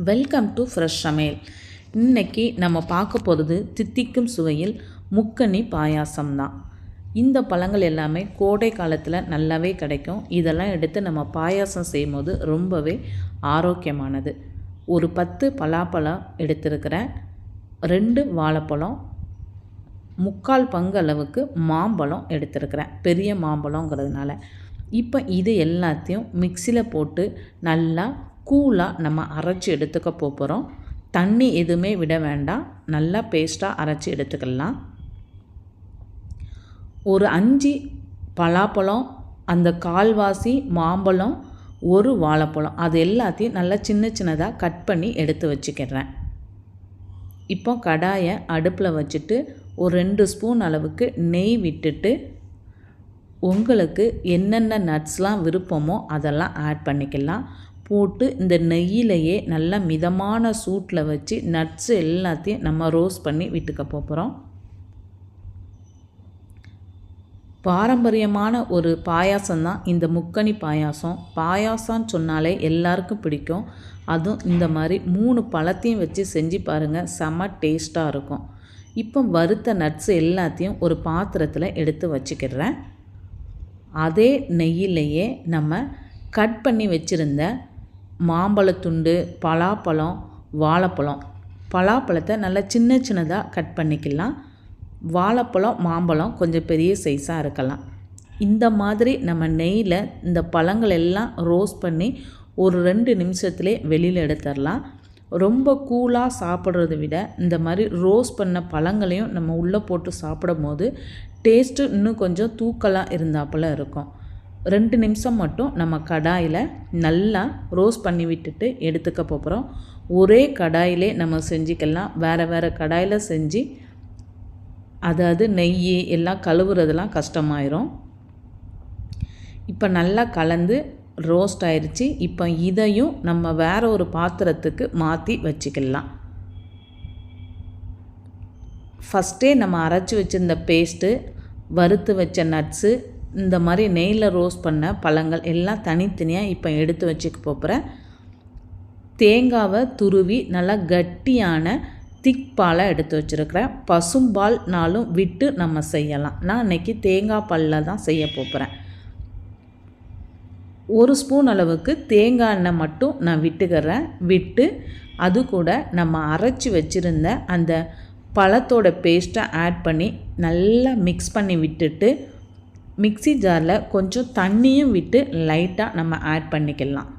Welcome to fresh சமையல் இன்னைக்கு நம்ம பார்க்க போகிறது தித்திக்கும் சுவையில் முக்கனி பாயாசம் தான் இந்த பழங்கள் எல்லாமே கோடை காலத்தில் நல்லாவே கிடைக்கும். இதெல்லாம் எடுத்து நம்ம பாயாசம் செய்யும்போது ரொம்பவே ஆரோக்கியமானது. ஒரு பத்து பலாப்பழம் எடுத்திருக்கிறேன். ரெண்டு வாழைப்பழம் முக்கால் பங்கு அளவுக்கு மாம்பழம் எடுத்திருக்கிறேன். பெரிய மாம்பழங்கிறதுனால இப்போ இது எல்லாத்தையும் மிக்சியில் போட்டு நல்லா கூலாக நம்ம அரைச்சி எடுத்துக்க போகிறோம் தண்ணி எதுவுமே விட வேண்டாம். நல்லா பேஸ்ட்டாக அரைச்சி எடுத்துக்கலாம். ஒரு அஞ்சு பலாப்பழம் அந்த கால்வாசி மாம்பழம் ஒரு வாழைப்பழம் அது எல்லாத்தையும் நல்லா சின்ன சின்னதாக கட் பண்ணி எடுத்து வச்சுக்கிறேன். இப்போ கடாயை அடுப்பில் வச்சுட்டு ஒரு ரெண்டு ஸ்பூன் அளவுக்கு நெய் விட்டுட்டு உங்களுக்கு என்னென்ன நட்ஸ்லாம் விருப்பமோ அதெல்லாம் ஆட் பண்ணிக்கலாம். போட்டு இந்த நெய்யிலையே நல்லா மிதமான சூட்டில் வச்சு நட்ஸு எல்லாத்தையும் நம்ம ரோஸ்ட் பண்ணி வீட்டுக்கு போகிறோம் பாரம்பரியமான ஒரு பாயாசம் தான் இந்த முக்கணி பாயாசம். பாயாசம்னு சொன்னாலே எல்லாருக்கும் பிடிக்கும். அதுவும் இந்த மாதிரி மூணு பழத்தையும் வச்சு செஞ்சு பாருங்கள் செம டேஸ்ட்டாக இருக்கும். இப்போ வறுத்த நட்ஸ் எல்லாத்தையும் ஒரு பாத்திரத்தில் எடுத்து வச்சுக்கிறேன். அதே நெய்யிலேயே நம்ம கட் பண்ணி வச்சுருந்த மாம்பழத்துண்டு பலாப்பழம் வாழைப்பழம். பலாப்பழத்தை நல்லா சின்ன சின்னதாக கட் பண்ணிக்கலாம். வாழைப்பழம் மாம்பழம் கொஞ்சம் பெரிய சைஸாக இருக்கலாம். இந்த மாதிரி நம்ம நெய்யில் இந்த பழங்கள் எல்லாம் ரோஸ்ட் பண்ணி ஒரு ரெண்டு நிமிஷத்துலேயே வெளியில் எடுத்துடலாம். ரொம்ப கூலாக சாப்பிட்றத விட இந்த மாதிரி ரோஸ்ட் பண்ண பழங்களையும் நம்ம உள்ளே போட்டு சாப்பிடும் போது டேஸ்ட்டு இன்னும் கொஞ்சம் தூக்கலாக இருந்தாப்பில் இருக்கும். ரெண்டு நிமிஷம் மட்டும் நம்ம கடாயில் நல்லா ரோஸ்ட் பண்ணி விட்டுட்டு எடுத்துக்க போகிறோம் ஒரே கடாயிலே நம்ம செஞ்சுக்கலாம். வேறு வேறு கடாயில் செஞ்சு அதாவது நெய் எல்லாம் கழுவுறதெல்லாம் கஷ்டமாயிரும். இப்போ நல்லா கலந்து ரோஸ்ட் ஆயிடுச்சு இப்போ இதையும் நம்ம வேற ஒரு பாத்திரத்துக்கு மாற்றி வச்சுக்கலாம். ஃபஸ்ட்டே நம்ம அரைச்சி வச்சுருந்த பேஸ்ட்டு வறுத்து வச்ச நட்ஸு இந்த மாதிரி நெய்யில் ரோஸ்ட் பண்ண பழங்கள் எல்லாம் தனித்தனியாக இப்போ எடுத்து வச்சுக்க போகிறேன் தேங்காவை துருவி நல்லா கட்டியான திக் பாலை எடுத்து வச்சுருக்கிறேன். பசும்பால்னாலும் விட்டு நம்ம செய்யலாம். நான் இன்றைக்கி தேங்காய் பாலில் தான் செய்ய போகிறேன் ஒரு ஸ்பூன் அளவுக்கு தேங்காய் எண்ணெய் மட்டும் நான் விட்டுக்கிறேன். விட்டு அது கூட நம்ம அரைச்சி வச்சுருந்த அந்த பழத்தோட பேஸ்ட்டை ஆட் பண்ணி நல்லா மிக்ஸ் பண்ணி விட்டுட்டு மிக்சி ஜாரில் கொஞ்சம் தண்ணியும் விட்டு லைட்டாக நம்ம ஆட் பண்ணிக்கலாம்.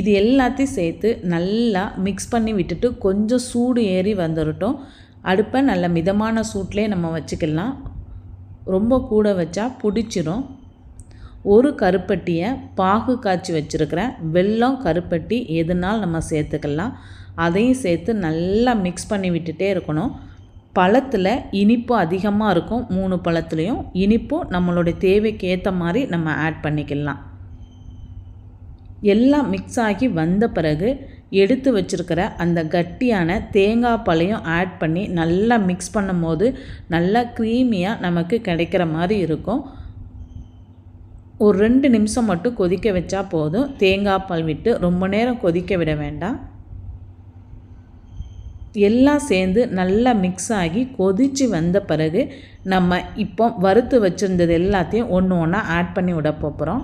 இது எல்லாத்தையும் சேர்த்து நல்லா மிக்ஸ் பண்ணி விட்டுட்டு கொஞ்சம் சூடு ஏறி வந்துடட்டும் அடுப்பை நல்ல மிதமான சூட்லேயே நம்ம வச்சுக்கலாம். ரொம்ப கூட வச்சா பிடிச்சிரும். ஒரு கருப்பட்டியை பாகு காய்ச்சி வச்சுருக்கிறேன் வெல்லம் கருப்பட்டி எதுனாலும் நம்ம சேர்த்துக்கலாம். அதையும் சேர்த்து நல்லா மிக்ஸ் பண்ணி விட்டுட்டே இருக்கணும். பழத்தில் இனிப்பு அதிகமாக இருக்கும். மூணு பழத்துலேயும் இனிப்பும் நம்மளுடைய தேவைக்கு ஏற்ற மாதிரி நம்ம ஆட் பண்ணிக்கலாம். எல்லாம் மிக்ஸ் ஆகி வந்த பிறகு எடுத்து வச்சுருக்கிற அந்த கட்டியான தேங்காய் பழையும் ஆட் பண்ணி நல்லா மிக்ஸ் பண்ணும்போது நல்லா க்ரீமியாக நமக்கு கிடைக்கிற மாதிரி இருக்கும். ஒரு ரெண்டு நிமிஷம் மட்டும் கொதிக்க வச்சா போதும். தேங்காய் பால் விட்டு ரொம்ப நேரம் கொதிக்க விட வேண்டாம். எல்லாம் சேர்ந்து நல்லா மிக்ஸ் ஆகி கொதித்து வந்த பிறகு நம்ம இப்போ வறுத்து வச்சுருந்தது எல்லாத்தையும் ஒன்று ஒன்றா ஆட் பண்ணி விட போகிறோம்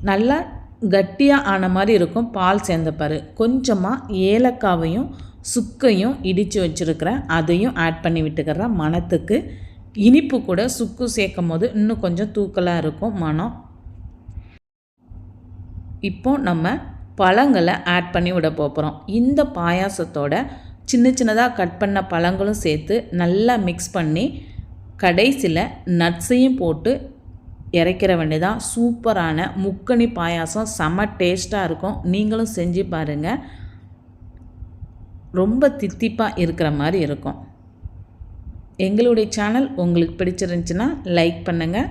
நல்லா கட்டியாக ஆன மாதிரி இருக்கும் பால் சேர்ந்த பிறகு கொஞ்சமாக ஏலக்காவையும் சுக்கையும் இடித்து வச்சுருக்கிறேன். அதையும் ஆட் பண்ணி விட்டுக்கிறேன் மனத்துக்கு இனிப்பு கூட சுக்கு சேர்க்கும் போது இன்னும் கொஞ்சம் தூக்கலாக இருக்கும் மனம் இப்போ நம்ம பழங்களை ஆட் பண்ணி விட போகிறோம் இந்த பாயாசத்தோட சின்ன சின்னதாக கட் பண்ண பழங்களும் சேர்த்து நல்லா மிக்ஸ் பண்ணி கடைசியில் நட்ஸையும் போட்டு இறக்கிற வேண்டியதான் சூப்பரான முக்கணி பாயாசம். செம்ம டேஸ்ட்டாக இருக்கும். நீங்களும் செஞ்சு பாருங்கள் ரொம்ப தித்திப்பாக இருக்கிற மாதிரி இருக்கும். எங்களுடைய சேனல் உங்களுக்கு பிடிச்சிருந்துச்சின்னா லைக் பண்ணுங்கள்